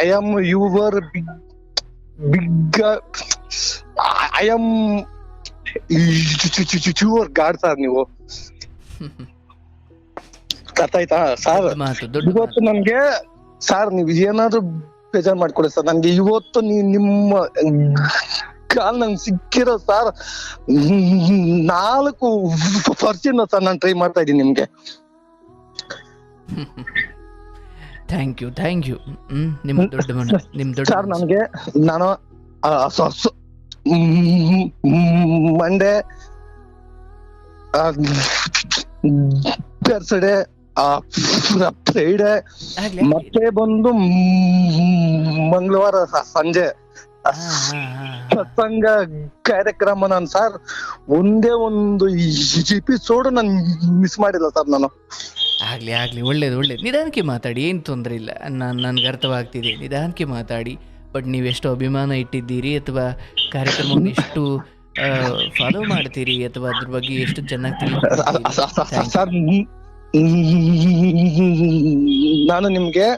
I am your big big I am your god sir ನೀವು ಅರ್ಥ ಆಯ್ತಾ sir ಇವತ್ತು ನನ್ಗೆ ಸರ್ ನೀವು ಏನಾದ್ರು ಬೇಜಾರ್ ಮಾಡ್ಕೊಳ್ಳಿ ಸರ್ ನನ್ಗೆ ಇವತ್ತು ನೀ- ನಿಮ್ಮ ಕಾಲ್ ನಂಗೆ ಸಿಕ್ಕಿರೋ ಸರ್ ನಾಲ್ಕು ವರ್ಷದಿಂದ ಸರ್ ನಾನು ಟ್ರೈ ಮಾಡ್ತಾ ಇದ್ದೀನಿ ನಿಮ್ಗೆ thank you thank you hmm ನಿಮ್ಮ ದೊಡ್ಡ ಮನ ನಿಮ್ಮ ದೊಡ್ಡ ಸರ್ ನನಗೆ ನನ್ಗೆ ನಾನು ಆ, ಸ- ಸ- ಮ್- ಮ್- ಮಂಡೆ ಬರ್ಸ್ಡೇ ಫ್ರೈಡೆ ಆಗ್ಲಿ, ಆಗ್ಲಿ. ಮತ್ತೆ ಬಂದು ಮ್- ಮಂಗಳವಾರ ಸ- ಸಂಜೆ ಆ, ಹಾ, ಹಾ, ಹಾ. ಸತ್ಸಂಗ ಕಾರ್ಯಕ್ರಮ ನಾನು ಸರ್ ಒಂದೇ ಒಂದು ಎಪಿಸೋಡ್ ನಾನು ಮಿಸ್ ಮಾಡಿಲ್ಲ ಸರ್ ನಾನು ಆಗ್ಲಿ ಆಗ್ಲಿ, ಒಳ್ಳೇದು ಒಳ್ಳೇದು. ನಿಧಾನಕ್ಕೆ ಮಾತಾಡಿ, ಏನು ತೊಂದರೆ ಇಲ್ಲ. ನಾನು, ನನಗೆ ಅರ್ಥವಾಗ್ತಿದೆ. ನಿಧಾನಕ್ಕೆ ಮಾತಾಡಿ. ಬಟ್ ಎಷ್ಟು ಅಭಿಮಾನ ಇಟ್ಟಿದ್ದೀರಿ ಅಥವಾ ಕಾರ್ಯಕ್ರಮವನ್ನು ಎಷ್ಟು ಫಾಲೋ ಮಾಡ್ತೀರಿ ಅಥವಾ ಅದ್ರ ಬಗ್ಗೆ ಎಷ್ಟು ಚೆನ್ನಾಗಿ ನಾನು ನಿಮ್ಗೆ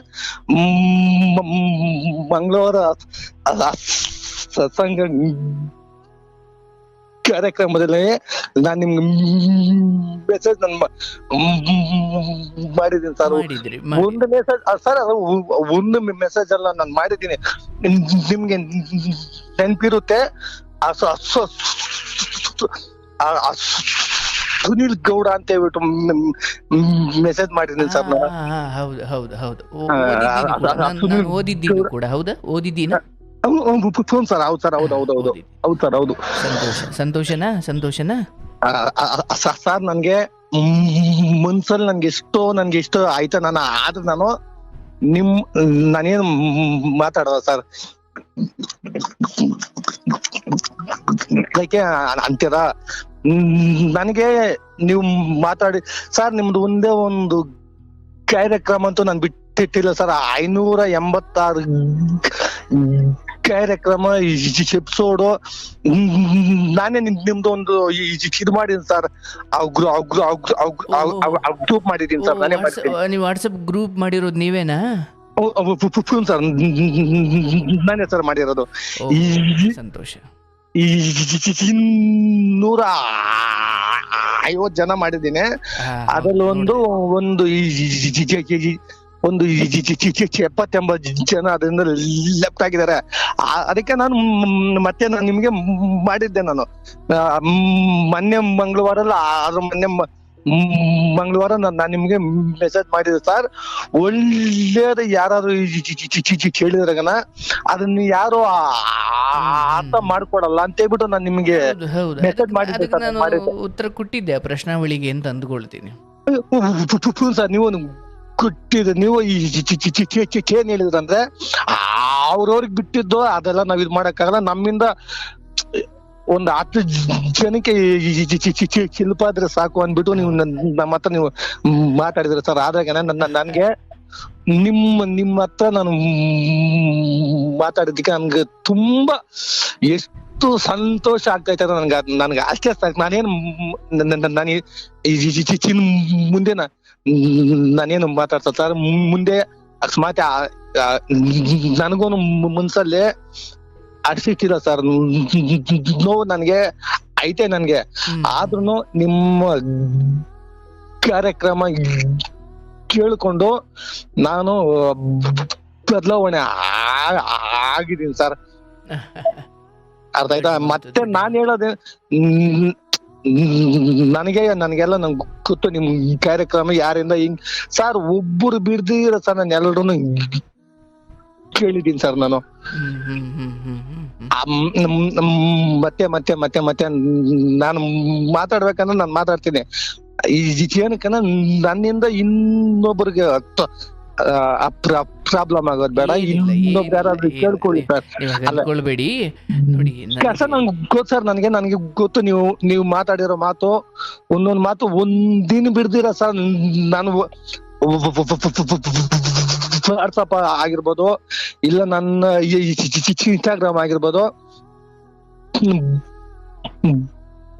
ಮಂಗಳವಾರ ಸತ್ಸಂಗ ಕಾರ್ಯಕ್ರಮದಲ್ಲಿ ನಾನು ನಿಮ್ಗೆ ಮೆಸೇಜ್ ನನ್ ಮಾಡಿದ್ದೀನಿ ಸರ್. ಮಾಡಿದ್ರಿ ಮಾಡಿ. ಒಂದು ಮೆಸೇಜ್ ಸರ್ ಒಂದು ಮೆಸೇಜ್ ಅಲ್ಲ ನಾನು ಮಾಡಿದ್ದೀನಿ. ನಿಮ್ಗೆ ನೆನ್ಪಿರುತ್ತೆ? ಆ ಸ- ಸ- ಆ- ಆ ಸುನಿಲ್ ಗೌಡ ಅಂತ ಹೇಳ್ಬಿಟ್ಟು ಮೆಸೇಜ್ ಮಾಡಿದ್ದೀನಿ ಸರ್ ನಾನು. ಹಾ, ಹಾ, ಹೌದು ಹೌದು ಹೌದು. ಓ- ಆ, ಓದಿದ್ದೀನಿ ಕೂಡ. ಅದು- ನಾನ್- ಸುನಿಲ್ ಓದಿದ್ದೀನಿ ಕೂಡ ಹೌದಾ? ಓದಿದ್ದೀನ? ಫೋನ್ ಸರ್ ಹೌದು ಸರ್ ಹೌದು ಹೌದು ಹೌದು. ಹೌದು ಸರ್ ಹೌದು. ಸಂತೋಷ ಸಂತೋಷನಾ ಸಂತೋಷನಾ? ಸರ್ ನನ್ಗೆ ಮನ್ಸಲ್ಲಿ ನನ್ಗೆ ಎಷ್ಟೋ ನನ್ಗೆ ಇಷ್ಟ ಆಯ್ತ ನಾನು ಆದ್ರೆ ನಾನು ನಿಮ್ ನಾನೇನು ಮಾತಾಡುವ ಸರ್? ಯಾಕೆ ಅಂತೀರ? ನನಗೆ ನೀವು ಮಾತಾಡಿ ಸರ್ ನಿಮ್ದು ಒಂದೇ ಒಂದು ಕಾರ್ಯಕ್ರಮ ಅಂತೂ ನಾನು ಬಿಟ್ಟಿಟ್ಟಿಲ್ಲ ಸರ್. ಐನೂರ ಎಂಬತ್ತಾರು ಕಾರ್ಯಕ್ರಮ ಎಪಿಸೋಡು ನಾನೇ ನಿಮ್ ನಿಮ್ದು ಒಂದು ಇದು ಮಾಡಿದ್ದೀನಿ ಸರ್. ಗ್ರೂಪ್ ಮಾಡಿದೀನಿ ಸರ್ ನಾನೇ ನೀವು ವಾಟ್ಸಪ್ ಗ್ರೂಪ್ ಮಾಡಿರೋದು ನೀವೇನಾ? ಸರ್ ನಾನೇ ಸರ್ ಮಾಡಿರೋದು. ಸಂತೋಷ. ಇನ್ನೂರ ಐವತ್ ಜನ ಮಾಡಿದ್ದೀನಿ. ಅದ್ರಲ್ಲಿ ಒಂದು. ಒಂದು ಒಂದು ಎಪ್ಪತ್ತೆಂಬತ್ತು ಜನ ಅದರಿಂದ ಲೆಫ್ಟ್ ಆಗಿದ್ದಾರೆ. ಅದಕ್ಕೆ ನಾನು ಮತ್ತೆ ನಾನು ನಿಮ್ಗೆ ಮಾಡಿದ್ದೆ ನಾನು. ಮೊನ್ನೆ ಮಂಗಳವಾರ ಅಲ್ಲ ಅದ್ರ ಮೊನ್ನೆ ಮಂಗಳವಾರ ನಾನು ನಿಮ್ಗೆ ಮೆಸೇಜ್ ಮಾಡಿದೆ ಸರ್ ಒಳ್ಳೇದು ಯಾರು ಹೇಳಿದ್ರಾಗನ ಅದನ್ನ ಯಾರು ಆ- ಅರ್ಥ ಮಾಡ್ಕೊಡಲ್ಲ ಅಂತ ಹೇಳ್ಬಿಟ್ಟು ನಾನು ನಿಮ್ಗೆ ಮೆಸೇಜ್ ಮಾಡಿದ್ದೆ ಉತ್ತರ ಕೊಟ್ಟಿದ್ದೆ ಪ್ರಶ್ನಾವಳಿಗೆ ಅಂತ ಅಂದ್ಕೊಳ್ತೀನಿ. ಸರ್ ನೀವು ಕೊಟ್ಟಿದ್ದು ನೀವು ಈ ಏನ್ ಹೇಳಿದ್ರಂದ್ರೆ ಅವ್ರವ್ರಿಗೆ ಬಿಟ್ಟಿದ್ದು ಅದೆಲ್ಲ ನಾವ್ ಇದ್ ಮಾಡಕ್ಕಾಗಲ್ಲ ನಮ್ಮಿಂದ ಒಂದ್ ಹತ್ತು ಜನಕ್ಕೆ ಶಿಲ್ಪ ಆದ್ರೆ ಸಾಕು ಅಂದ್ಬಿಟ್ಟು ನೀವು ನಮ್ಮ ಹತ್ರ ನೀವು ಮಾತಾಡಿದ್ರಿ ಸರ್ ಆದಾಗ ನನ್ಗೆ ನಿಮ್ಮ ನಿಮ್ಮ ಹತ್ರ ನಾನು ಮಾತಾಡಿದ್ದಕ್ಕೆ ನನ್ಗೆ ತುಂಬಾ ಎಷ್ಟು ಸಂತೋಷ ಆಗ್ತೈತೆ ಅಂದ್ರೆ ನನ್ಗೆ ನನ್ಗೆ ಅಷ್ಟೇ ಸಾಕು ನಾನೇನ್ ನಾನು ಈ ಈ- ಈ- ಈ- ಇನ್ ಮುಂದೆ ನಾ- ನಾನೇನು ಮಾತಾಡ್ತಾ ಸರ್ ಮುಂದೆ ಅಕಸ್ಮಾತ್ ನನಗೂ ಮನ್ಸಲ್ಲಿ ಅಡ್ಸಿಟ್ಟಿಲ್ಲ ಸರ್. ನೋವು ನನ್ಗೆ ಐತೆ ನನ್ಗೆ. ಆದ್ರೂ ಆದ್ರೂನು ನಿಮ್ಮ ಕಾರ್ಯಕ್ರಮ ಕೇಳ್ಕೊಂಡು ನಾನು ಬದಲಾವಣೆ ಆಗಿದ್ದೀನಿ ಸರ್. ಅರ್ಥ ಆಯ್ತಾ? ಮತ್ತೆ ನಾನ್ ಹೇಳೋದೇ ನನಗೆ, ನನಗೆಲ್ಲ ನಂಗೆ ಗೊತ್ತು ನಿಮ್ ಕಾರ್ಯಕ್ರಮ ಯಾರಿಂದ ಹಿಂಗ್ ಸರ್ ಒಬ್ಬರು ಬಿಡ್ದಿರ ಸರ್ ನಾನು ಎಲ್ಲರೂ ಕೇಳಿದ್ದೀನಿ ಸರ್ ನಾನು. ಮತ್ತೆ ಮತ್ತೆ ಮತ್ತೆ ಮತ್ತೆ ನಾನು ಮಾತಾಡ್ಬೇಕಂದ್ರೆ ನಾನು ಮಾತಾಡ್ತೀನಿ. ಈ ಏನಕ್ಕೆ ನನ್ನಿಂದ ಇನ್ನೊಬ್ರಿಗೆ ಪ್ರಾಬ್ಲಮ್ ಆಗೋದ್ ಬೇಡ. ಇನ್ನೊಬ್ರು ಯಾರಾದ್ರೂ ಕೇಳ್ಕೊಳ್ಳಿ ಸರ್. ಅನ್ಕೊಳ್ಬೇಡಿ ನೋಡಿ ಸರ್ ನಂಗೆ ಗೊತ್ತು ಸರ್ ನನಗೆ ನನಗೆ ಗೊತ್ತು ನೀವು ನೀವು ಮಾತಾಡಿರೋ ಮಾತು ಒಂದೊಂದು ಮಾತು ಒಂದಿನ ಬಿಡ್ದಿರ ಸರ್. ನಾನು ವಾಟ್ಸಪ್ ಆಗಿರ್ಬೋದು ಇಲ್ಲ ನನ್ನ ಇನ್ಸ್ಟಾಗ್ರಾಮ್ ಆಗಿರ್ಬೋದು.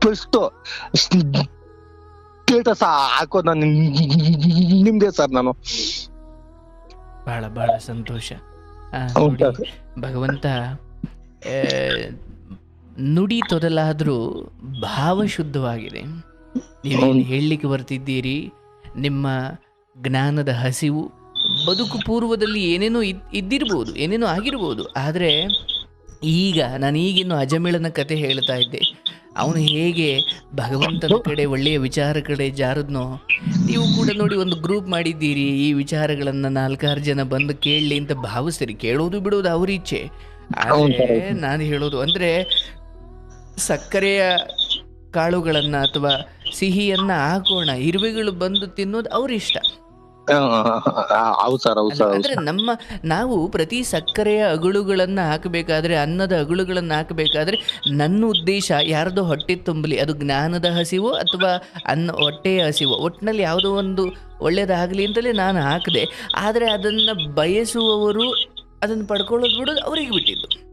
ಫಸ್ಟ್ ಸ್ಟೇಟಸ್ ಹಾಕೋದು ನಾನು ನಿಮ್ದೇ ಸರ್ ನಾನು. ಬಹಳ ಬಹಳ ಸಂತೋಷ. ಭಗವಂತ ನುಡಿ ತೊದಲಾದರೂ ಭಾವ ಶುದ್ಧವಾಗಿದೆ ನೀವೇನು ಹೇಳಲಿಕ್ಕೆ ಬರ್ತಿದ್ದೀರಿ? ನಿಮ್ಮ ಜ್ಞಾನದ ಹಸಿವು ಬದುಕು ಪೂರ್ವದಲ್ಲಿ ಏನೇನೋ ಇದ್ ಇದ್ದಿರ್ಬೋದು ಏನೇನೋ ಆಗಿರ್ಬೋದು ಆದರೆ ಈಗ ನಾನು ಈಗಿನ್ನು ಅಜಮಿಳನ ಕತೆ ಹೇಳ್ತಾ ಇದ್ದೆ. ಅವನು ಹೇಗೆ ಭಗವಂತನ ಕಡೆ ಒಳ್ಳೆಯ ವಿಚಾರ ಕಡೆ ಜಾರದ್ನೋ ನೀವು ಕೂಡ ನೋಡಿ ಒಂದು ಗ್ರೂಪ್ ಮಾಡಿದ್ದೀರಿ. ಈ ವಿಚಾರಗಳನ್ನು ನಾಲ್ಕಾರು ಜನ ಬಂದು ಕೇಳಲಿ ಅಂತ ಭಾವಿಸ್ತೀರಿ. ಕೇಳೋದು ಬಿಡೋದು ಅವ್ರ ಇಚ್ಛೆ. ಆದರೆ ನಾನು ಹೇಳೋದು ಅಂದರೆ ಸಕ್ಕರೆಯ ಕಾಳುಗಳನ್ನು ಅಥವಾ ಸಿಹಿಯನ್ನು ಹಾಕೋಣ ಇರುವೆಗಳು ಬಂದು ತಿನ್ನೋದು ಅವ್ರ ಇಷ್ಟ. ಹೌದು ಸರ್ ಹೌದು ಸರ್ ಅಂದ್ರೆ ನಮ್ಮ ನಾವು ಪ್ರತಿ ಸಕ್ಕರೆಯ ಅಗುಳುಗಳನ್ನ ಹಾಕಬೇಕಾದ್ರೆ ಅನ್ನದ ಅಗುಳುಗಳನ್ನ ಹಾಕಬೇಕಾದ್ರೆ ನನ್ನ ಉದ್ದೇಶ ಯಾರ್ದು ಹೊಟ್ಟೆ ತುಂಬಲಿ? ಅದು ಜ್ಞಾನದ ಹಸಿವು ಅಥವಾ ಅನ್ನ ಹೊಟ್ಟೆಯ ಹಸಿವು? ಒಟ್ಟಿನಲ್ಲಿ ಯಾವುದೋ ಒಂದು ಒಳ್ಳೇದಾಗಲಿ ಅಂತಲೇ ನಾನು ಹಾಕಿದೆ. ಆದರೆ ಅದನ್ನು ಬಯಸುವವರು ಅದನ್ನು ಪಡ್ಕೊಳ್ಳೋದು ಬಿಡೋದು ಅವರಿಗೆ ಬಿಟ್ಟಿದ್ದು.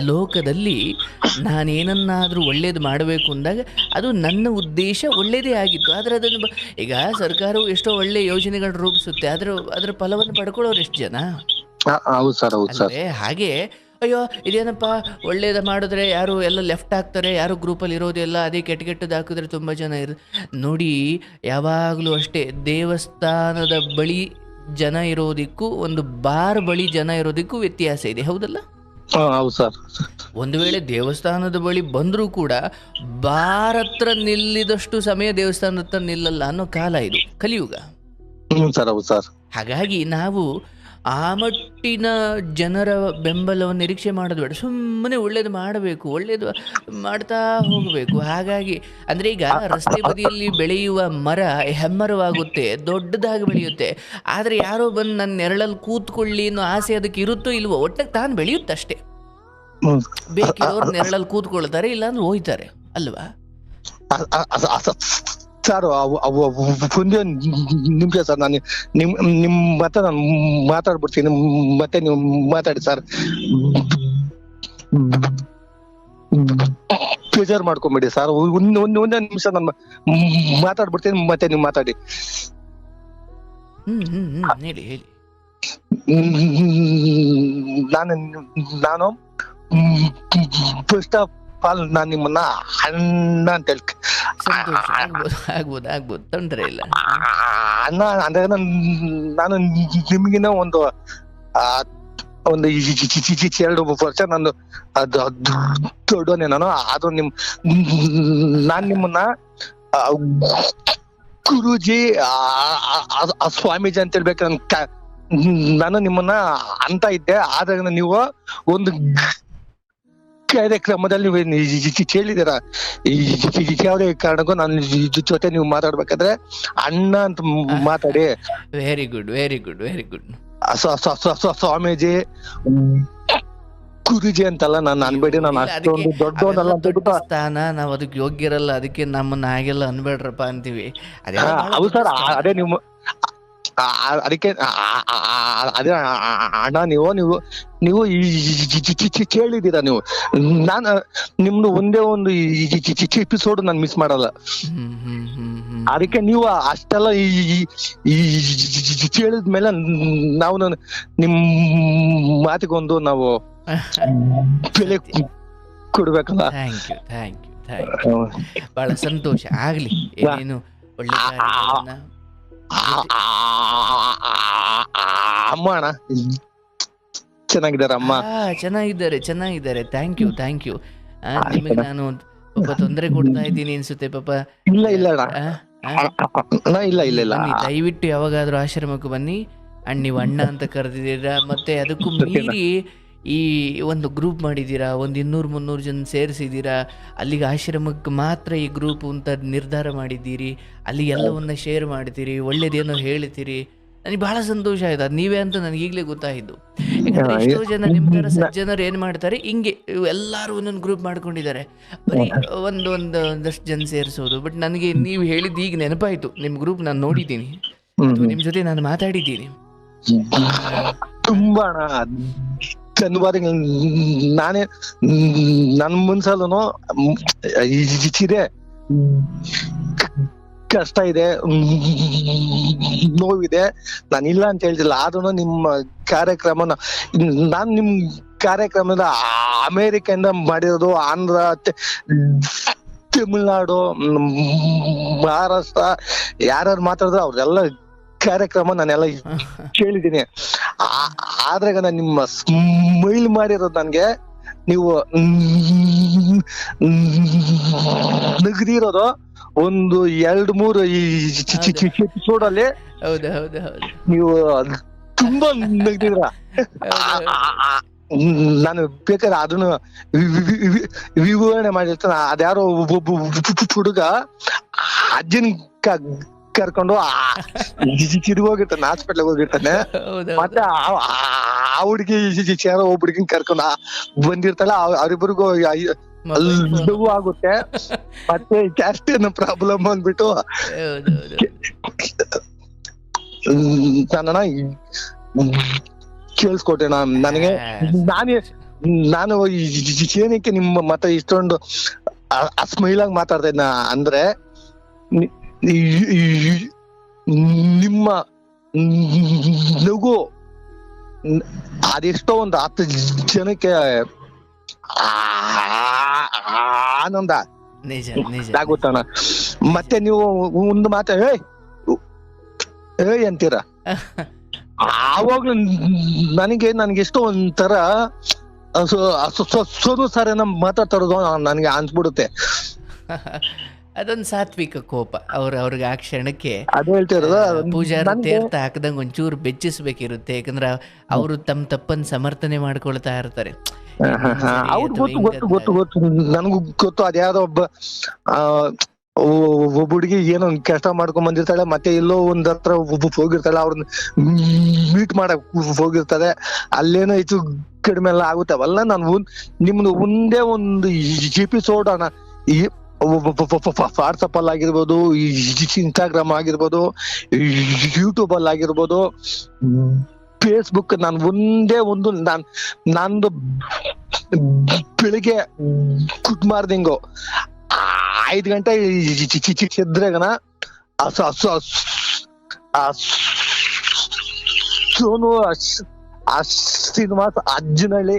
ಲೋಕದಲ್ಲಿ ನಾನೇನನ್ನಾದರೂ ಒಳ್ಳೇದು ಮಾಡಬೇಕು ಅಂದಾಗ ಅದು ನನ್ನ ಉದ್ದೇಶ ಒಳ್ಳೆಯದೇ ಆಗಿತ್ತು. ಆದರೆ ಅದನ್ನು ಈಗ ಸರ್ಕಾರವು ಎಷ್ಟೋ ಒಳ್ಳೆ ಯೋಜನೆಗಳನ್ನು ರೂಪಿಸುತ್ತೆ. ಅದರ ಅದರ ಫಲವನ್ನು ಪಡ್ಕೊಳ್ಳೋರು ಎಷ್ಟು ಜನ? ಹಾಗೆ ಅಯ್ಯೋ ಇದೇನಪ್ಪ ಒಳ್ಳೇದ ಮಾಡಿದ್ರೆ ಯಾರು ಎಲ್ಲ ಲೆಫ್ಟ್ ಹಾಕ್ತಾರೆ ಯಾರು ಗ್ರೂಪಲ್ಲಿ ಇರೋದೆಲ್ಲ ಅದೇ ಕೆಟ್ಟ ಕೆಟ್ಟದ್ದು ಹಾಕಿದ್ರೆ ತುಂಬ ಜನ ಇರು ನೋಡಿ ಯಾವಾಗಲೂ ಅಷ್ಟೇ ದೇವಸ್ಥಾನದ ಬಳಿ ಜನ ಇರೋದಕ್ಕೂ ಒಂದು ಬಾರ್ ಬಳಿ ಜನ ಇರೋದಕ್ಕೂ ವ್ಯತ್ಯಾಸ ಇದೆ. ಹೌದಲ್ಲ? ಹೌದು ಸರ್. ಒಂದು ವೇಳೆ ದೇವಸ್ಥಾನದ ಬಳಿ ಬಂದರೂ ಕೂಡ ಭಾರತ್ರ ಹತ್ರ ನಿಲ್ಲಿದಷ್ಟು ಸಮಯ ದೇವಸ್ಥಾನದ ಹತ್ರ ನಿಲ್ಲಲ್ಲ ಅನ್ನೋ ಕಾಲ ಇದು ಕಲಿಯುಗ. ಹ್ಮ್ ಸರ್ ಹೌದು ಸರ್. ಹಾಗಾಗಿ ನಾವು ಆ ಮಟ್ಟಿನ ಜನರ ಬೆಂಬಲವನ್ನು ನಿರೀಕ್ಷೆ ಮಾಡೋದು ಬೇಡ. ಸುಮ್ಮನೆ ಒಳ್ಳೇದು ಮಾಡಬೇಕು, ಒಳ್ಳೇದು ಮಾಡ್ತಾ ಹೋಗಬೇಕು. ಹಾಗಾಗಿ, ಅಂದರೆ ಈಗ ರಸ್ತೆ ಬದಿಯಲ್ಲಿ ಬೆಳೆಯುವ ಮರ ಹೆಮ್ಮರವಾಗುತ್ತೆ, ದೊಡ್ಡದಾಗಿ ಬೆಳೆಯುತ್ತೆ. ಆದರೆ ಯಾರೋ ಬಂದು ನನ್ನ ನೆರಳಲ್ಲಿ ಕೂತ್ಕೊಳ್ಳಿ ಅನ್ನೋ ಆಸೆ ಅದಕ್ಕೆ ಇರುತ್ತೋ ಇಲ್ವೋ, ಒಟ್ಟಿಗೆ ತಾನು ಬೆಳೆಯುತ್ತೆ ಅಷ್ಟೇ ಹ್ಮ್ ಬೇಕಿರೋರು ನೆರಳಲ್ಲಿ ಕೂತ್ಕೊಳ್ತಾರೆ, ಇಲ್ಲಾಂದ್ರೆ ಹೋಯ್ತಾರೆ, ಅಲ್ವಾ? ಸರ್ ಒಂದೇ ನಿಮಿಷ ಸರ್ ನಾನು ನಿಮ್ ನಿಮ್ ಮತ್ತೆ ನಾನು ಮಾತಾಡ್ಬಿಡ್ತೀನಿ ಮತ್ತೆ ನೀವು ಮಾತಾಡಿ ಸರ್ ಬೇಜಾರು ಮಾಡ್ಕೊಂಬಿಡಿ ಸರ್ ಒಂದ್ ಒಂದ್ ಒಂದೇ ನಿಮಿಷ ನಾನು ಮಾತಾಡ್ಬಿಡ್ತೀನಿ ಮತ್ತೆ ನೀವು ಮಾತಾಡಿ. ಹೇಳಿ ಹೇಳಿ. ನಾನು ನಾನು ಫಸ್ಟ್ ಆಫ್ ಆಲ್ ನಾನು ನಿಮ್ಮನ್ನ ಅಣ್ಣ ಅಂತ ಹೇಳ್ ಸಂತೋಷ ಆಗ್ಬೋದು ಆಗ್ಬೋದು ತೊಂದರೆ ಇಲ್ಲ. ಅಣ್ಣ ಅಂದ್ರೆ ನಾನು ನಿಮಗೆ ನಿಮ್ಗಿನ ಒಂದು ಒಂದು ಎರಡು ವರ್ಷ ನಾನು ಅದು ದೊಡ್ಡವನೇ ನಾನು. ಅದು ನಿಮ್ ನಾನ್ ನಿಮ್ಮನ್ನ ಗುರುಜಿ ಸ್ವಾಮೀಜಿ ಅಂತ ಹೇಳ್ಬೇಕು ನಾನು ನಿಮ್ಮನ್ನ ಅಂತ ಇದ್ದೆ. ಆದ್ರೆ ನೀವು ಒಂದು ಕಾರ್ಯಕ್ರಮದಲ್ಲಿ ಕೇಳಿದ್ದೀರಾ ಯಾವುದೇ ಕಾರಣಕ್ಕೂ ನಾನು ಈ ಜೊತೆ ನೀವು ಮಾತಾಡ್ಬೇಕಾದ್ರೆ ಅಣ್ಣ ಅಂತ ಮಾತಾಡಿ. Very good very good very good Swamiji Guruji ಅಂತಲ್ಲ ನಾನು ಅನ್ಬೇಡಿ ನಾನು ಅಷ್ಟೊಂದು ದೊಡ್ಡವನಲ್ಲ ಅಂತ ಹೇಳ್ಬಿಟ್ಟು ಸ್ಥಾನ ನಾವು ಅದಕ್ಕೆ ಯೋಗ್ಯರಲ್ಲ ಅದಕ್ಕೆ ನಮ್ಮನ್ನ ಹಾಗೆಲ್ಲ ಅನ್ಬೇಡ್ರಪ್ಪ ಅಂತೀವಿ. ಹೌದು ಸರ್ ಅದೇ ನಿಮ್ಮ ಅದಕ್ಕೆ ಅದೇ ಅಣ್ಣ ನೀವು ನೀವು ನೀವು ಕೇಳಿದ್ದೀರಾ ನೀವು ನಾನು ನಿಮ್ದು ಒಂದೇ ಒಂದು ಎಪಿಸೋಡ್ ನಾನು ಮಿಸ್ ಮಾಡಲ್ಲ ಅದಕ್ಕೆ ನೀವು ಅಷ್ಟೆಲ್ಲ ಈ ಈ- ಈ ಕೇಳಿದ್ಮೇಲೆ ನಾವು ನಾನು ನಿಮ್ ಮಾತಿಗೊಂದು ನಾವು ಬೆಲೆ ಕೊಡ್ಬೇಕಲ್ಲ ಬಹಳ ಸಂತೋಷ ಆಗ್ಲಿ ಏನು ಒಳ್ಳೆ ಅಮ್ಮ ಅಣ್ಣ ಚೆನ್ನಾಗಿದ್ದಾರೆ ಅಮ್ಮ. ಚೆನ್ನಾಗಿದ್ದಾರೆ ಚೆನ್ನಾಗಿದ್ದಾರೆ. ಥ್ಯಾಂಕ್ ಯು ಥ್ಯಾಂಕ್ ಯು ನಿಮಗೆ ನಾನು ಪಾಪ ತೊಂದರೆ ಕೊಡ್ತಾ ಇದ್ದೀನಿ ಅನ್ಸುತ್ತೆ ಪಾಪ. ಇಲ್ಲ ಇಲ್ಲ? ಅಣ್ಣ. ಇಲ್ಲ ಇಲ್ಲ ಇಲ್ಲ. ದಯವಿಟ್ಟು ಯಾವಾಗಾದ್ರೂ ಆಶ್ರಮಕ್ಕೆ ಬನ್ನಿ. ಅಣ್ಣ ನೀವು ಅಣ್ಣ ಅಂತ ಕರೆದಿದ್ದೀರಾ. ಮತ್ತೆ ಅದಕ್ಕೂ ಮೀರಿ ಈ ಒಂದು ಗ್ರೂಪ್ ಮಾಡಿದ್ದೀರಾ? ಒಂದು ಇನ್ನೂರು ಮುನ್ನೂರು ಜನ ಸೇರಿಸಿದ್ದೀರಾ? ಅಲ್ಲಿಗೆ ಆಶ್ರಮಕ್ಕೆ ಮಾತ್ರ ಈ ಗ್ರೂಪ್ ಅಂತ ನಿರ್ಧಾರ ಮಾಡಿದ್ದೀರಿ? ಅಲ್ಲಿ ಎಲ್ಲವನ್ನ ಶೇರ್ ಮಾಡ್ತೀರಿ? ಒಳ್ಳೇದೇನೋ ಹೇಳ್ತೀರಿ? ನನಗೆ ಬಹಳ ಸಂತೋಷ ಆಯ್ತು. ಅದು ನೀವೇ ಅಂತ ನನಗೆ ಈಗಲೇ ಗೊತ್ತಾಯಿತು. ಯಾಕಂದ್ರೆ ಎಷ್ಟೋ ಜನ ನಿಮ್ಮ ಥರ ಸಜ್ಜನರು ಏನು ಮಾಡ್ತಾರೆ? ಹಿಂಗೆ ಎಲ್ಲರೂ ಒಂದೊಂದು ಗ್ರೂಪ್ ಮಾಡ್ಕೊಂಡಿದ್ದಾರೆ. ಬರೀ ಒಂದು ಒಂದು ಒಂದಷ್ಟು ಜನ ಸೇರಿಸೋದು. ಬಟ್ ನನಗೆ ನೀವು ಹೇಳಿದ್ದು ಈಗ ನೆನಪಾಯಿತು. ನಿಮ್ಮ ಗ್ರೂಪ್ ನಾನು ನೋಡಿದ್ದೀನಿ. ನಿಮ್ಮ ಜೊತೆ ನಾನು ಮಾತಾಡಿದ್ದೀನಿ. ತುಂಬಾ ಅಣ್ಣ ಬಾರಿ ನಾನೇ ನನ್ ಮನ್ಸಲ್ಲೂ ಇದೆ ಕಷ್ಟ ಇದೆ ನೋವಿದೆ ನಾನು ಇಲ್ಲ ಅಂತ ಹೇಳ್ತಿಲ್ಲ. ಆದ್ರೂ ನಿಮ್ಮ ಕಾರ್ಯಕ್ರಮನ, ನಾನ್ ನಿಮ್ ಕಾರ್ಯಕ್ರಮದ ಅಮೇರಿಕೆಯಿಂದ ಮಾಡಿರೋದು ಆಂಧ್ರ ತಮಿಳ್ನಾಡು ಮಹಾರಾಷ್ಟ್ರ, ಯಾರ್ಯಾರು ಮಾತಾಡಿದ್ರು ಅವ್ರೆಲ್ಲ ಕಾರ್ಯಕ್ರಮ ನಾನೆಲ್ಲ ಕೇಳಿದ್ದೀನಿ. ಆದ್ರೆ ನಾನು ನಿಮ್ಮ ಸ್ಮೈಲ್ ಮಾಡಿರೋದು ನನ್ಗೆ ನೀವು ನಗದಿರೋದು ಒಂದು ಎರಡ್ ಮೂರು ಈ ಎಪಿಸೋಡ್ ಅಲ್ಲಿ ನೀವು ತುಂಬಾ ನಗ್ದಿದ್ರ. ನಾನು ಬೇಕಾದ್ರೆ ಅದನ್ನ ವಿವರಣೆ ಮಾಡಿರ್ತಾನೆ. ಅದ್ಯಾರೋ ಹುಡುಗ ಅಜ್ಜನ್ ಕರ್ಕೊಂಡು ಹೋಗಿರ್ತಾನೆ ಹಾಸ್ಪಿಟ್ಲ್ ಹೋಗಿರ್ತಾನೆ. ಮತ್ತೆ ಆ- ಹುಡುಗಿ ಯಾರೋ ಒಬ್ಬ ಹುಡುಗಿನ ಕರ್ಕೊಂಡು ಬಂದಿರ್ತಾಳ ಅವರಿಬ್ರಿಗೂ ಲವ್ ಆಗುತ್ತೆ. ಮತ್ತೆ ಜಾಸ್ತಿ ಪ್ರಾಬ್ಲಮ್ ಅಂದ್ಬಿಟ್ಟು ನನ್ನ ಕೇಳಿಸ್ಕೊಟ್ಟೆ ನಾನ್ ನನಗೆ ನಾನೇ ನಾನು ಏನಕ್ಕೆ ನಿಮ್ಮ ಮತ್ತೆ ಇಷ್ಟೊಂದು ಅಸ್ಮೈಲಾಗಿ ಮಾತಾಡ್ತಾ ಇದ್ನ ಅಂದ್ರೆ ನಿಮ್ಮ ನಗು ಅದೆಷ್ಟೋ ಒಂದು ಹತ್ತು ಜನಕ್ಕೆ ಆ- ಆನಂದ ನಿಜ ನಿಜ ಆಗುತ್ತಣ್ಣ ಮತ್ತೆ ನೀವು ಒಂದು ಮಾತ ಹೇ ಹೇ ಅಂತೀರ ಆವಾಗ್ಲೂ ನನಗೆ ನನಗೆ ಎಷ್ಟೋ ಒಂಥರ ಸೋನು ಸರ್ ತರೋದು ಮಾತಾಡ್ತಾರೋದು ನನಗೆ ಅನ್ಸ್ಬಿಡುತ್ತೆ ಅದೊಂದು ಸಾತ್ವಿಕ ಕೋಪ ಅವ್ರ ಅವ್ರಿಗೆ ಆ ಕ್ಷಣಕ್ಕೆ. ಅದೇ ಹೇಳ್ತಿರೋದು ಪೂಜಾರ ತೇರ್ತ ತೀರ್ಥ ಹಾಕದಂಗ ಒಂಚೂರು ಬೆಚ್ಚಿಸ್ಬೇಕಿರುತ್ತೆ ಯಾಕಂದ್ರೆ ಅವರು ತಮ್ಮ ತಪ್ಪನ್ನ ಸಮರ್ಥನೆ ಮಾಡ್ಕೊಳ್ತಾ ಇರ್ತಾರೆ. ಅವ್ರು ಗೊತ್ತು ಗೊತ್ತು ಗೊತ್ತು ಗೊತ್ತು. ನನಗೂ ಗೊತ್ತು ಅದ್ಯಾವ್ದೋ ಒಬ್ಬ ಆ ಒಬ್ಬ ಹುಡುಗಿ ಏನೋ ಒಂದ್ ಕಷ್ಟ ಮಾಡ್ಕೊಂಡ್ ಬಂದಿರ್ತಾಳೆ ಮತ್ತೆ ಎಲ್ಲೋ ಒಂದ್ ಹತ್ರ ಒಬ್ಬ ಹೋಗಿರ್ತಾಳೆ ಅವ್ರನ್ನ ಮೀಟ್ ಮಾಡಕ್ ಹೋಗಿರ್ತಾರೆ ಅಲ್ಲೇನೋ ಹೆಚ್ಚು ಕಡಿಮೆ ಎಲ್ಲ ಆಗುತ್ತೆ ಅವೆಲ್ಲ ನಾನು ಒಂದ್ ನಿಮ್ದು ಒಂದೇ ಒಂದು ಎಪಿಸೋಡ್ ಅಣ್ಣ. ಈ ವಾಟ್ಸಪ್ ಅಲ್ಲಿ ಆಗಿರ್ಬೋದು ಇನ್ಸ್ಟಾಗ್ರಾಮ್ ಆಗಿರ್ಬೋದು ಯೂಟ್ಯೂಬ್ ಅಲ್ಲಿ ಆಗಿರ್ಬೋದು ಫೇಸ್ಬುಕ್ ನಾನು ಒಂದೇ ಒಂದು, ನಾನ್, ನಂದು ಬೆಳಿಗ್ಗೆ ಗುಡ್ ಮಾರ್ನಿಂಗು ಐದು ಗಂಟೆ ಆ ಸೋನು ಶ್ರೀನಿವಾಸ್ ಅಜ್ಜನಹಳ್ಳಿ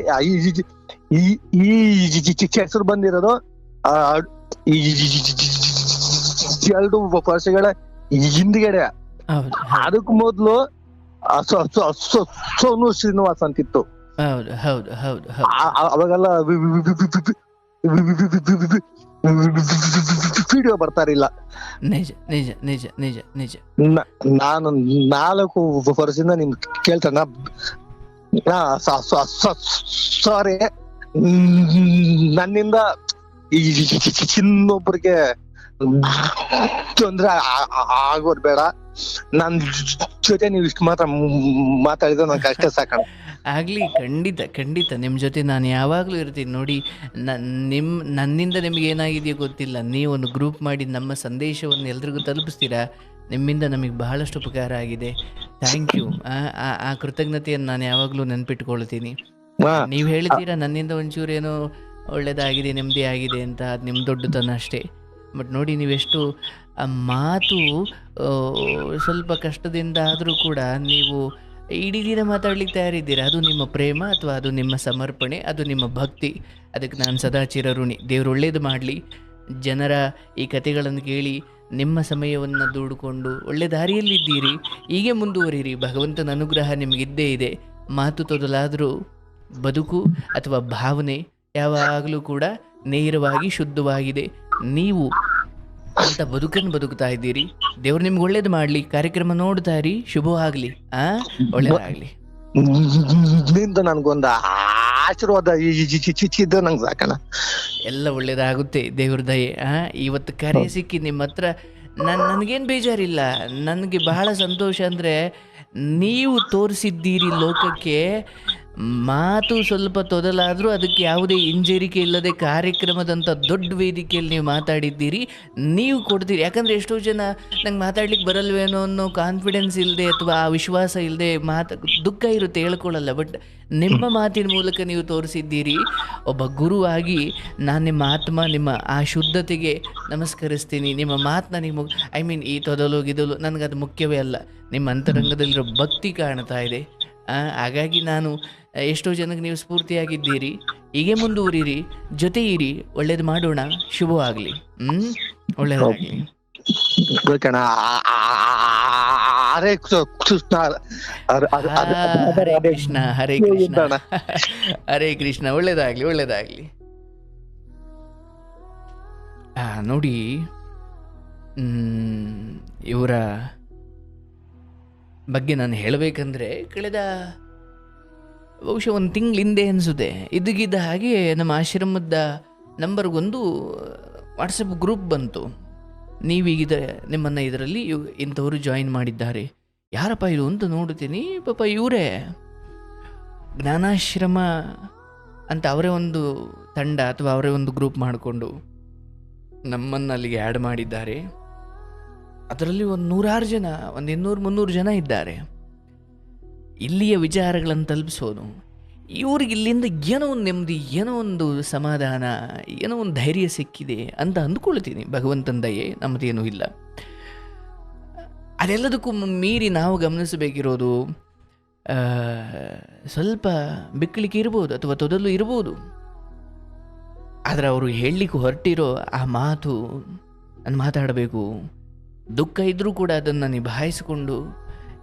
ಈ- ಹೆಸರು ಬಂದಿರೋದು ಎರಡು ವರ್ಷಗಳ ಹಿಂದ್ಗಡೆ ಹೌದು ಅದಕ್ ಮೊದ್ಲು ಆ ಸೊ- ಸೊ- ಸೊ- ಸೋನು ಶ್ರೀನಿವಾಸ್ ಅಂತಿತ್ತು ಅವಾಗೆಲ್ಲ ವಿಡಿಯೋ ಬರ್ತಾರಿಲ್ಲ ನಿಜ ನಿಜ ನಿಜ ನಿಜ ನಿಜ ನಾನು ನಾಲ್ಕು ವರ್ಷದಿಂದ ನಿಮ್ ಕೇಳ್ತಾನ ಸಾರಿ ನನ್ನಿಂದ ಈ ಇನ್ನೊಬ್ರಿಗೆ ತೊಂದ್ರೆ ಆಗೋದ್ ಬೇಡ. ನನ್ ಜೊತೆ ನೀವು ಇಷ್ಟು ಮಾತ್ರ ಮಾತಾಡಿದ್ರೆ ನನ್ ಕಷ್ಟ ಸಾಕಣ. ಆಗಲಿ ಖಂಡಿತ ಖಂಡಿತ. ನಿಮ್ಮ ಜೊತೆ ನಾನು ಯಾವಾಗಲೂ ಇರ್ತೀನಿ. ನೋಡಿ ನಿಮ್ ನಿಮ್ಮ ನನ್ನಿಂದ ನಿಮಗೆ ಏನಾಗಿದೆಯೋ ಗೊತ್ತಿಲ್ಲ. ನೀವೊಂದು ಒಂದು ಗ್ರೂಪ್ ಮಾಡಿ ನಮ್ಮ ಸಂದೇಶವನ್ನು ಎಲ್ರಿಗೂ ತಲುಪಿಸ್ತೀರಾ? ನಿಮ್ಮಿಂದ ನಮಗೆ ಬಹಳಷ್ಟು ಉಪಕಾರ ಆಗಿದೆ. Thank you. ಆ ಕೃತಜ್ಞತೆಯನ್ನು ನಾನು ಯಾವಾಗಲೂ ನೆನ್ಪಿಟ್ಕೊಳ್ತೀನಿ. ನೀವು ಹೇಳ್ತೀರಾ ನನ್ನಿಂದ ಒಂಚೂರು ಏನೋ ಒಳ್ಳೇದಾಗಿದೆ ನೆಮ್ಮದಿ ಆಗಿದೆ ಅಂತ ಅದು ನಿಮ್ಮ ದೊಡ್ಡತನ ಅಷ್ಟೇ. ಬಟ್ ನೋಡಿ ನೀವೆಷ್ಟು, ಆ ಮಾತು ಸ್ವಲ್ಪ ಕಷ್ಟದಿಂದ ಆದರೂ ಕೂಡ ನೀವು ಇಡೀ ದಿನ ಮಾತಾಡ್ಲಿಕ್ಕೆ ತಯಾರಿದ್ದೀರಾ? ಅದು ನಿಮ್ಮ ಪ್ರೇಮ ಅಥವಾ ಅದು ನಿಮ್ಮ ಸಮರ್ಪಣೆ, ಅದು ನಿಮ್ಮ ಭಕ್ತಿ? ಅದಕ್ಕೆ ನಾನು ಸದಾ ಚಿರಋಣಿ. ದೇವರು ಒಳ್ಳೇದು ಮಾಡಲಿ. ಜನರ ಈ ಕಥೆಗಳನ್ನು ಕೇಳಿ ನಿಮ್ಮ ಸಮಯವನ್ನು ದೂಡಿಕೊಂಡು ಒಳ್ಳೆ ದಾರಿಯಲ್ಲಿದ್ದೀರಿ. ಹೀಗೆ ಮುಂದುವರಿರಿ. ಭಗವಂತನ ಅನುಗ್ರಹ ನಿಮಗಿದ್ದೇ ಇದೆ. ಮಾತು ತೊದಲಾದರೂ ಬದುಕು ಅಥವಾ ಭಾವನೆ ಯಾವಾಗಲೂ ಕೂಡ ನೇರವಾಗಿ ಶುದ್ಧವಾಗಿದೆ. ನೀವು ಅಂತ ಬದುಕನ್ನು ಬದುಕ್ತಾ ಇದ್ದೀರಿ. ದೇವ್ರು ನಿಮ್ಗೆ ಒಳ್ಳೇದು ಮಾಡಲಿ ಕಾರ್ಯಕ್ರಮ ನೋಡ್ತಾ ಇರಿ ಶುಭವಾಗಲಿ ಆ? ಒಳ್ಳೇದಾಗಲಿ. ನಿಂದ ನನ್ಗೊಂದು ಆಶೀರ್ವಾದ ನಂಗೆ ಸಾಕಣ ಎಲ್ಲ ಒಳ್ಳೇದಾಗುತ್ತೆ ದೇವ್ರ ದಯೆ ಆ? ಇವತ್ತು ಕರೆ ಸಿಕ್ಕಿ ನಿಮ್ಮ ಹತ್ರ ನನ್ ನನಗೇನು ಬೇಜಾರಿಲ್ಲ. ನನಗೆ ಬಹಳ ಸಂತೋಷ ಅಂದರೆ ನೀವು ತೋರಿಸಿದ್ದೀರಿ ಲೋಕಕ್ಕೆ ಮಾತು ಸ್ವಲ್ಪ ತೊದಲಾದರೂ ಅದಕ್ಕೆ ಯಾವುದೇ ಹಿಂಜರಿಕೆ ಇಲ್ಲದೆ ಕಾರ್ಯಕ್ರಮದಂಥ ದೊಡ್ಡ ವೇದಿಕೆಯಲ್ಲಿ ನೀವು ಮಾತಾಡಿದ್ದೀರಿ. ನೀವು ಕೊಡ್ತೀರಿ. ಯಾಕಂದರೆ ಎಷ್ಟೋ ಜನ ನಂಗೆ ಮಾತಾಡ್ಲಿಕ್ಕೆ ಬರಲ್ವೇನೋ ಅನ್ನೋ ಕಾನ್ಫಿಡೆನ್ಸ್ ಇಲ್ಲದೆ ಅಥವಾ ಆ ವಿಶ್ವಾಸ ಇಲ್ಲದೆ ಮಾತು ದುಃಖ ಇರುತ್ತೆ ಹೇಳ್ಕೊಳ್ಳಲ್ಲ. ಬಟ್ ನಿಮ್ಮ ಮಾತಿನ ಮೂಲಕ ನೀವು ತೋರಿಸಿದ್ದೀರಿ. ಒಬ್ಬ ಗುರುವಾಗಿ ನಾನು ನಿಮ್ಮ ಆತ್ಮ ನಿಮ್ಮ ಆ ಶುದ್ಧತೆಗೆ ನಮಸ್ಕರಿಸ್ತೀನಿ. ನಿಮ್ಮ ಮಾತನ್ನ ನಿಮ್ಮ ಐ ಮೀನ್ ಈ ತೊದಲು ಗಿದಲು ನನಗದು ಮುಖ್ಯವೇ ಅಲ್ಲ. ನಿಮ್ಮ ಅಂತರಂಗದಲ್ಲಿರೋ ಭಕ್ತಿ ಕಾಣ್ತಾ ಇದೆ. ಹಾಗಾಗಿ ನಾನು ಎಷ್ಟೋ ಜನಕ್ಕೆ ನೀವು ಸ್ಫೂರ್ತಿಯಾಗಿದ್ದೀರಿ. ಹೀಗೆ ಮುಂದುವರಿರಿ ಜೊತೆ ಇರಿ ಒಳ್ಳೇದು ಮಾಡೋಣ. ಶುಭವಾಗಲಿ. ಹ್ಮ್? ಒಳ್ಳೇದಾಗಲಿ. ಹರೇ ಕೃಷ್ಣ ಹರ- ಕೃಷ್ಣ ಹರೇ ಕೃಷ್ಣ. ಹರೇ ಕೃಷ್ಣ. ಒಳ್ಳೇದಾಗ್ಲಿ ಒಳ್ಳೇದಾಗ್ಲಿ. ಆ ನೋಡಿ ಇವರ ಬಗ್ಗೆ ನಾನು ಹೇಳಬೇಕಂದ್ರೆ ಕಳೆದ ಬಹುಶಃ ಒಂದು ತಿಂಗಳ ಹಿಂದೆ ಅನಿಸುತ್ತೆ. ಇದ್ದಕ್ಕಿದ್ದ ಹಾಗೆ ನಮ್ಮ ಆಶ್ರಮದ ನಂಬರ್ಗೊಂದು ವಾಟ್ಸಪ್ ಗ್ರೂಪ್ ಬಂತು. ನೀವೀಗಿದ ನಿಮ್ಮನ್ನು ಇದರಲ್ಲಿ ಇಂಥವರು ಜಾಯಿನ್ ಮಾಡಿದ್ದಾರೆ. ಯಾರಪ್ಪ ಇದು ಅಂತ ನೋಡ್ತೀನಿ ಪಾಪ ಇವರೇ. ಜ್ಞಾನಾಶ್ರಮ ಅಂತ ಅವರೇ ಒಂದು ತಂಡ ಅಥವಾ ಅವರೇ ಒಂದು ಗ್ರೂಪ್ ಮಾಡಿಕೊಂಡು ನಮ್ಮನ್ನು ಅಲ್ಲಿಗೆ ಆ್ಯಡ್ ಮಾಡಿದ್ದಾರೆ. ಅದರಲ್ಲಿ ಒಂದು ನೂರಾರು ಜನ, ಒಂದು ಇನ್ನೂರು ಮುನ್ನೂರು ಜನ ಇದ್ದಾರೆ. ಇಲ್ಲಿಯ ವಿಚಾರಗಳನ್ನು ತಲುಪಿಸೋದು ಇವ್ರಿಗೆ ಇಲ್ಲಿಂದ ಏನೋ ಒಂದು ನೆಮ್ಮದಿ, ಏನೋ ಒಂದು ಸಮಾಧಾನ, ಏನೋ ಒಂದು ಧೈರ್ಯ ಸಿಕ್ಕಿದೆ ಅಂತ ಅಂದ್ಕೊಳ್ತೀನಿ. ಭಗವಂತನ ದಯೆ ನಮ್ಮದೇನೂ ಇಲ್ಲ. ಅದೆಲ್ಲದಕ್ಕೂ ಮೀರಿ ನಾವು ಗಮನಿಸಬೇಕಿರೋದು ಸ್ವಲ್ಪ ಬಿಕ್ಕಳಿಕೆ ಇರ್ಬೋದು ಅಥವಾ ತೊದಲು ಇರ್ಬೋದು. ಆದರೆ ಅವರು ಹೇಳಲಿಕ್ಕೆ ಹೊರಟಿರೋ ಆ ಮಾತು, ನಾನು ಮಾತಾಡಬೇಕು. ದುಃಖ ಇದ್ದರೂ ಕೂಡ ಅದನ್ನು ನಿಭಾಯಿಸಿಕೊಂಡು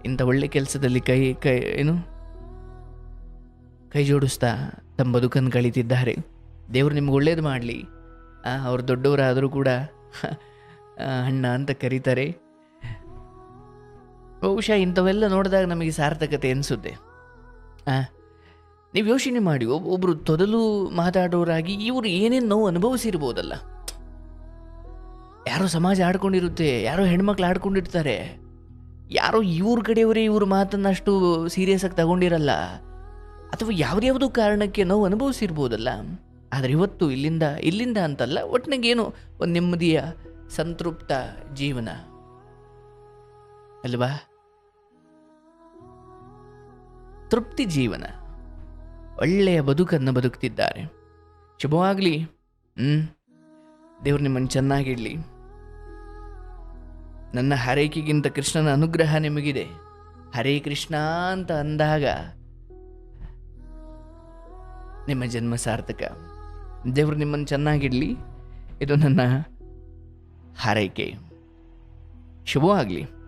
ಇಂಥ ಒಳ್ಳೆ ಕೆಲಸದಲ್ಲಿ ಕೈ ಕೈ, ಏನು? ಕೈ ಜೋಡಿಸ್ತಾ ತಮ್ಮ ಬದುಕನ್ನು ಕಳೀತಿದ್ದಾರೆ. ದೇವರು ನಿಮ್ಗೆ ಒಳ್ಳೇದು ಮಾಡಲಿ. ಅವ್ರು ದೊಡ್ಡವರಾದರೂ ಕೂಡ ಅಣ್ಣ ಅಂತ ಕರೀತಾರೆ. ಬಹುಶಃ ಇಂಥವೆಲ್ಲ ನೋಡಿದಾಗ ನಮಗೆ ಸಾರ್ಥಕತೆ ಅನಿಸುತ್ತೆ. ನೀವು ಯೋಚನೆ ಮಾಡಿ ಒಬ್ಬೊಬ್ಬರು ತೊದಲು ಮಾತಾಡೋರಾಗಿ ಇವರು ಏನೇನು ನೋವು ಅನುಭವಿಸಿರ್ಬೋದಲ್ಲ. ಯಾರೋ ಸಮಾಜ ಆಡ್ಕೊಂಡಿರುತ್ತೆ, ಯಾರೋ ಹೆಣ್ಮಕ್ಳು ಆಡ್ಕೊಂಡಿರ್ತಾರೆ. ಯಾರೋ ಇವ್ರ ಕಡೆಯವರೇ ಇವ್ರ ಮಾತನ್ನು ಅಷ್ಟು ಸೀರಿಯಸ್ ಆಗಿ ತಗೊಂಡಿರಲ್ಲ. ಅಥವಾ ಯಾವ್ದ್ಯಾವುದು ಕಾರಣಕ್ಕೆ ನಾವು ಅನುಭವಿಸಿರ್ಬೋದಲ್ಲ. ಆದರೆ ಇವತ್ತು ಇಲ್ಲಿಂದ ಇಲ್ಲಿಂದ ಅಂತಲ್ಲ ಒಟ್ಟಿನಾಗ ಏನು ಒಂದು ನೆಮ್ಮದಿಯ, ಸಂತೃಪ್ತ ಜೀವನ. ಅಲ್ವಾ? ತೃಪ್ತಿ ಜೀವನ. ಒಳ್ಳೆಯ ಬದುಕನ್ನು ಬದುಕ್ತಿದ್ದಾರೆ. ಶುಭವಾಗಲಿ. ಹ್ಞೂ ದೇವ್ರು ನಿಮ್ಮನ್ನು ಚೆನ್ನಾಗಿಡಲಿ ನನ್ನ ಹರೈಕೆಗಿಂತ ಕೃಷ್ಣನ ಅನುಗ್ರಹ ನಿಮಗಿದೆ. ಹರೇ ಕೃಷ್ಣ ಅಂತ ಅಂದಾಗ, ನಿಮ್ಮ ಜನ್ಮ ಸಾರ್ಥಕ. ದೇವರು ನಿಮ್ಮನ್ನು ಚೆನ್ನಾಗಿಡಲಿ ಇದು ನನ್ನ ಹಾರೈಕೆ. ಶುಭವಾಗಲಿ.